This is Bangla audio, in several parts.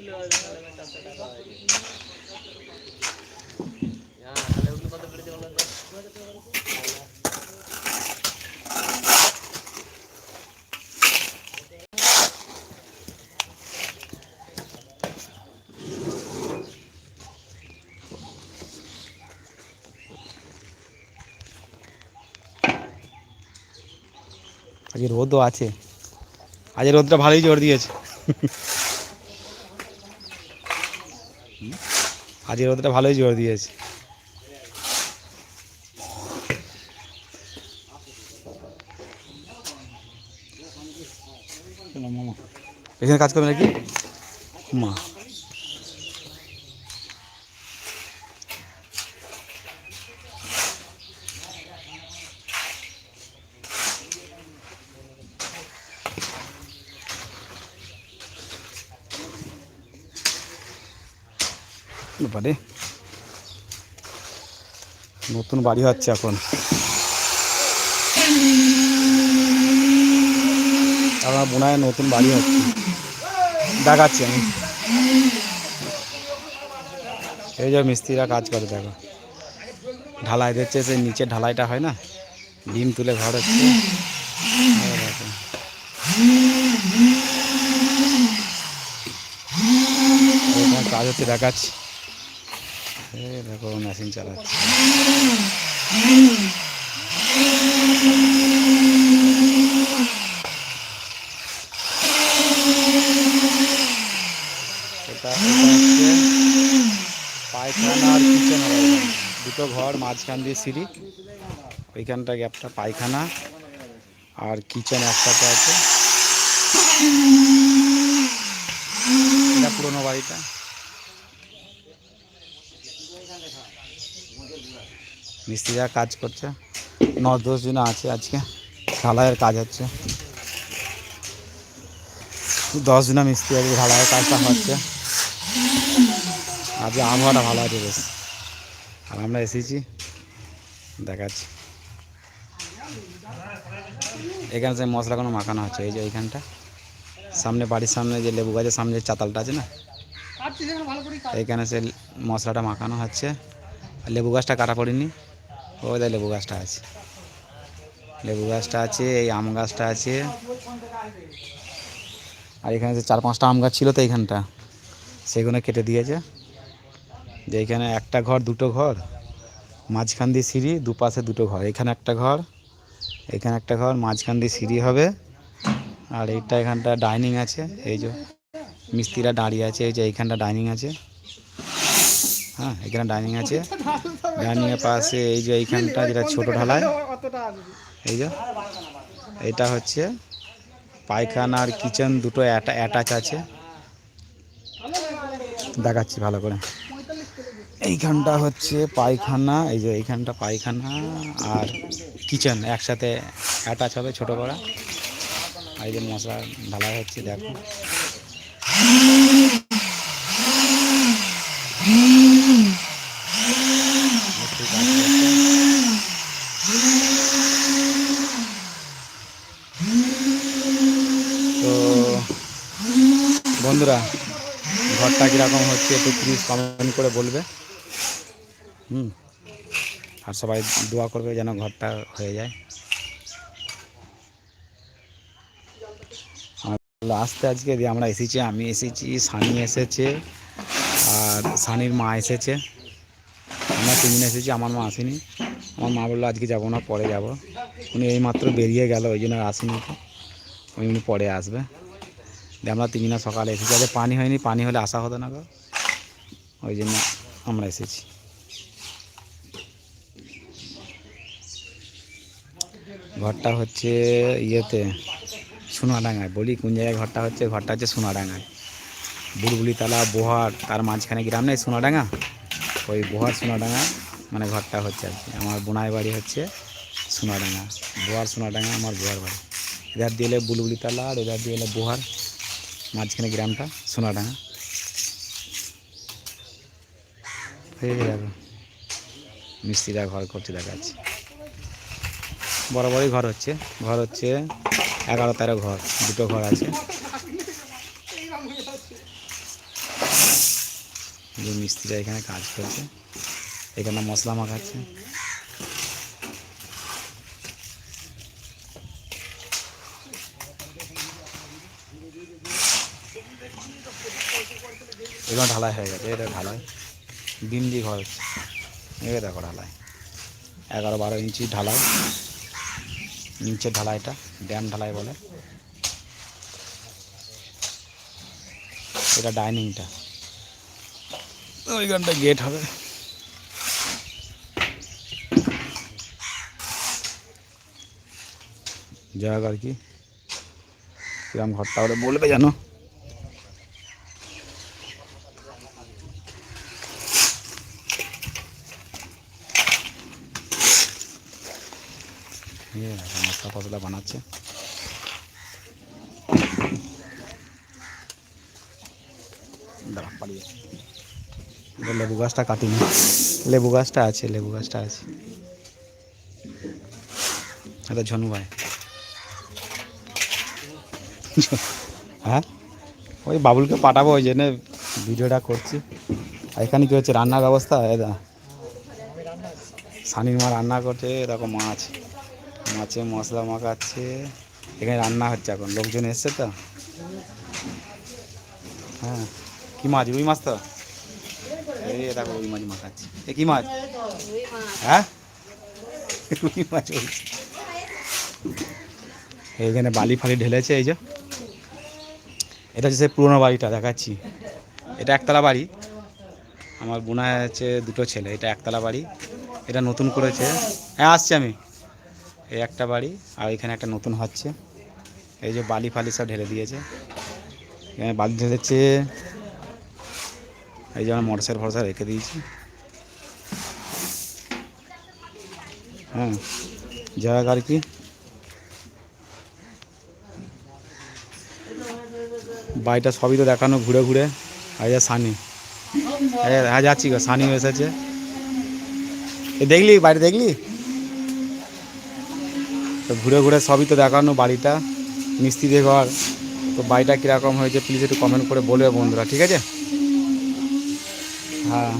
তো আজকে রোদও আছে। আজকে রোদটা ভালোই জোর দিয়েছে। আজকে রোদটা ভালোই জোর দিয়েছে। এখানে কাজ করবে নাকি? মা। ব্যাপারে। নতুন বাড়ি হচ্ছে এখন। আমার বোনায় নতুন বাড়ি হচ্ছে। দেখাচ্ছি আমি। এই যে মিস্ত্রিরা কাজ করে, দেখো। ঢালাই দিচ্ছে, সেই নিচে ঢালাইটা হয় না? ডিম তুলে ঘর হচ্ছে। কাজ হচ্ছে, দেখাচ্ছি। এই দেখো মেশিন চালাচ্ছে পায়খানা আর দুটো ঘর, মাঝখান দিয়ে সিঁড়ি, ওইখানটা গ্যাপটা পায়খানা, আর কিচেন একসাথে আছে। পুরোনো বাড়িটা। মিস্ত্রিরা কাজ করছে। ন দশ জন আছে আজকে। ঢালাইয়ের কাজ হচ্ছে। দশ জন মিস্ত্রি আজকে ঢালাইয়ের কাজটা হচ্ছে। আজকে আবহাওয়াটা ভালো আছে বেশ। আর আমরা এসেছি। দেখাচ্ছি। এখানে যে মশলাগুলো মাখানো হচ্ছে এই যে এইখানটা। সামনে বাড়ির সামনে যে লেবু গাছের সামনে যে চাতালটা আছে না? এইখানে সে মশলাটা মাখানো হচ্ছে। লেবু গাছটা কাটা পড়েনি। ওই দেখ লেবু গাছটা আছে। লেবু গাছটা আছে, এই আম গাছটা আছে। আর এখানে যে চার পাঁচটা আম গাছ ছিল তো এইখানটা, সেগুলো কেটে দিয়েছে। যে এখানে একটা ঘর, দুটো ঘর, মাঝখান দিয়ে সিঁড়ি, দুপাশে দুটো ঘর। এখানে একটা ঘর, এখানে একটা ঘর, মাঝখান দিয়ে সিঁড়ি হবে। আর এইটা এখানটা ডাইনিং আছে, এই যে মিস্ত্রিরা দাঁড়িয়ে আছে, এই যে এইখানটা ডাইনিং আছে। হ্যাঁ এখানে ডাইনিং আছে। ডাইনিংয়ের পাশে এই যে এইখানটা যেটা ছোট ঢালাই এই যে এটা হচ্ছে পায়খানা আর কিচেন দুটো অ্যাটাচ আছে। দেখাচ্ছি ভালো করে। এইখানটা হচ্ছে পায়খানা এই যে এইখানটা পায়খানা আর কিচেন একসাথে অ্যাটাচ হবে ছোট করা। এই যে মশলা ঢালাই হচ্ছে দেখো মিস্ত্রি কাজ করছে। তো বন্ধুরা, ঘরটা কীরকম হচ্ছে একটু প্লিজ কমেন্ট করে বলবে। হুম, আর সবাই দোয়া করবে যেন ঘরটা হয়ে যায়। আসতে আজকে দিয়ে আমরা এসেছি, আমি এসেছি, সানি এসেছে, আর সানির মা এসেছে। আমরা তিনজন এসেছি, আমার মা আসেনি। আমার মা বলল, আজকে যাব না, পরে যাব। উনি এই মাত্র বেরিয়ে গেল, ওই জন্য আসেনি। উনি পরে আসবে। আমরা তিনদিন সকালে এসেছি। আজকে পানি হয়নি, পানি হলে আসা হতো না গো। ওই জন্য আমরা এসেছি। ঘরটা হচ্ছে ইয়েতে, সোনাডাঙ্গায়। বলি কোন জায়গায় ঘরটা হচ্ছে? ঘরটা হচ্ছে সোনাডাঙ্গায়। বুড়বুলি তালা বোহার, তার মাঝখানে গ্রাম নেই, সোনাডাঙ্গা? ওই বোহার, সোনাডাঙ্গা মানে ঘরটা হচ্ছে আর কি। আমার বোনাই বাড়ি হচ্ছে সোনাডাঙ্গা। বোহার, সোনাডাঙ্গা, আমার বোহার বাড়ি। এধার দিয়ে এলে বুলবুলি তালা আর এধার দিয়ে এলে বোহার। মাঝখানে গ্রামটা, সোনাডাঙ্গা। হয়ে যাবে মিস্ত্রিরা ঘর যাচ্ছে বড় বড়ই ঘর হচ্ছে। ঘর হচ্ছে এগারো তেরো ঘর, দুটো ঘর আছে। যে মিস্ত্রিরা এখানে কাজ করছে, এখানে মশলা মাখাচ্ছে। এগুলো ঢালাই হয়ে গেছে, এটা ঢালাই। দিয়ে ঘর। এগুলো দেখো ঢালাই। এগারো বারো ইঞ্চি ঢালাই। নিচের ঢালাইটা, ড্যাম ঢালাই বলে। এটা ডাইনিংটা। ওইখানটা গেট হবে। যাক আর কি। কিরম ঘরটা ওরা বলবে জানো? মশলা ফসলা বানাচ্ছে। লেবু গাছটা কাটিনি। লেবু গাছটা আছে, লেবু গাছটা আছে। এটা ঝনু ভাই। হ্যাঁ? ওই বাবুলকে পাঠাবো, ওই জন্য ভিডিওটা করছি। আর এখানে কি হচ্ছে, রান্নার ব্যবস্থা? এদা সানির মা রান্না করছে, এরকম মাছ। মাছে মশলা মাখাচ্ছে। এখানে রান্না হচ্ছে এখন, লোকজন এসছে তো? হ্যাঁ কি মাছ, রুই মাছ তো? এই দেখো রুই মাছ মাখাচ্ছে। এ কি মাছ? হ্যাঁ? রুই মাছ এইখানে বালি ফালি ঢেলেছে, এই যে। এটা হচ্ছে পুরোনো বাড়িটা, দেখাচ্ছি। এটা একতলা বাড়ি। আমার বোনায় আছে দুটো ছেলে, এটা একতলা বাড়ি। এটা নতুন করেছে। হ্যাঁ আসছি আমি। এই একটা বাড়ি, আর এখানে একটা নতুন হচ্ছে। এই যে বালি ফালি সব ঢেলে দিয়েছে। এখানে বালি ঢেলেছে এই যে আমার মোটরসাইকেল ফরসা রেখে দিয়েছি। হ্যাঁ যাক আর কি। বাড়িটা সবই তো দেখানো ঘুরে ঘুরে। যে সানি। হ্যাঁ যাচ্ছি গো সানি এসেছে। দেখলি, বাড়ি দেখলি? তো ঘুরে ঘুরে সবই তো দেখানো বাড়িটা, মিস্ত্রি ঘর। তো বাড়িটা কীরকম হয়েছে প্লিজ একটু কমেন্ট করে বলবে বন্ধুরা, ঠিক আছে? হ্যাঁ।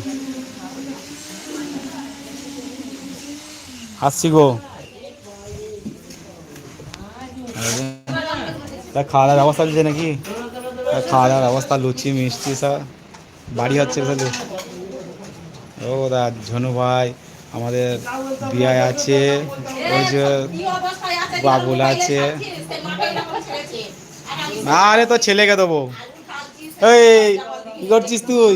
আসছি গো। তা খাওয়া দাওয়ার ব্যবস্থা চলছে নাকি? খাওয়া দাওয়ার ব্যবস্থা, লুচি, মিষ্টি সব, বাড়ি হচ্ছে ও দা ঝনু ভাই আমাদের বিয়ায় আছে, ওই যে বাবুল আছে। আরে তো ছেলেকে দেবো। এই, কি করছিস তুই?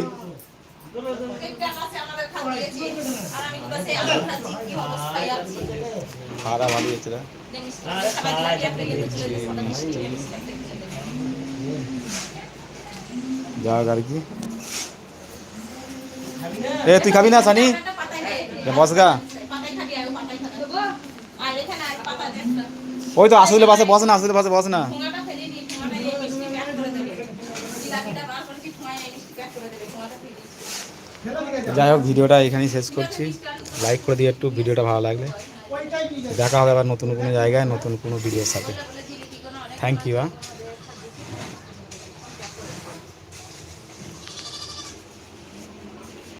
রে। যাক আর কি। এ, তুই খাবি না, সানি? ওই তো আসলে বাসে বস না, আসলে বাসে বস না। যাই হোক, ভিডিওটা এখানেই শেষ করছি। লাইক করে দিয়ে একটু, ভিডিওটা ভালো লাগলে। দেখা হবে আবার নতুন কোনো জায়গায়, নতুন কোনো ভিডিওর সাথে। থ্যাংক ইউ হ্যাঁ।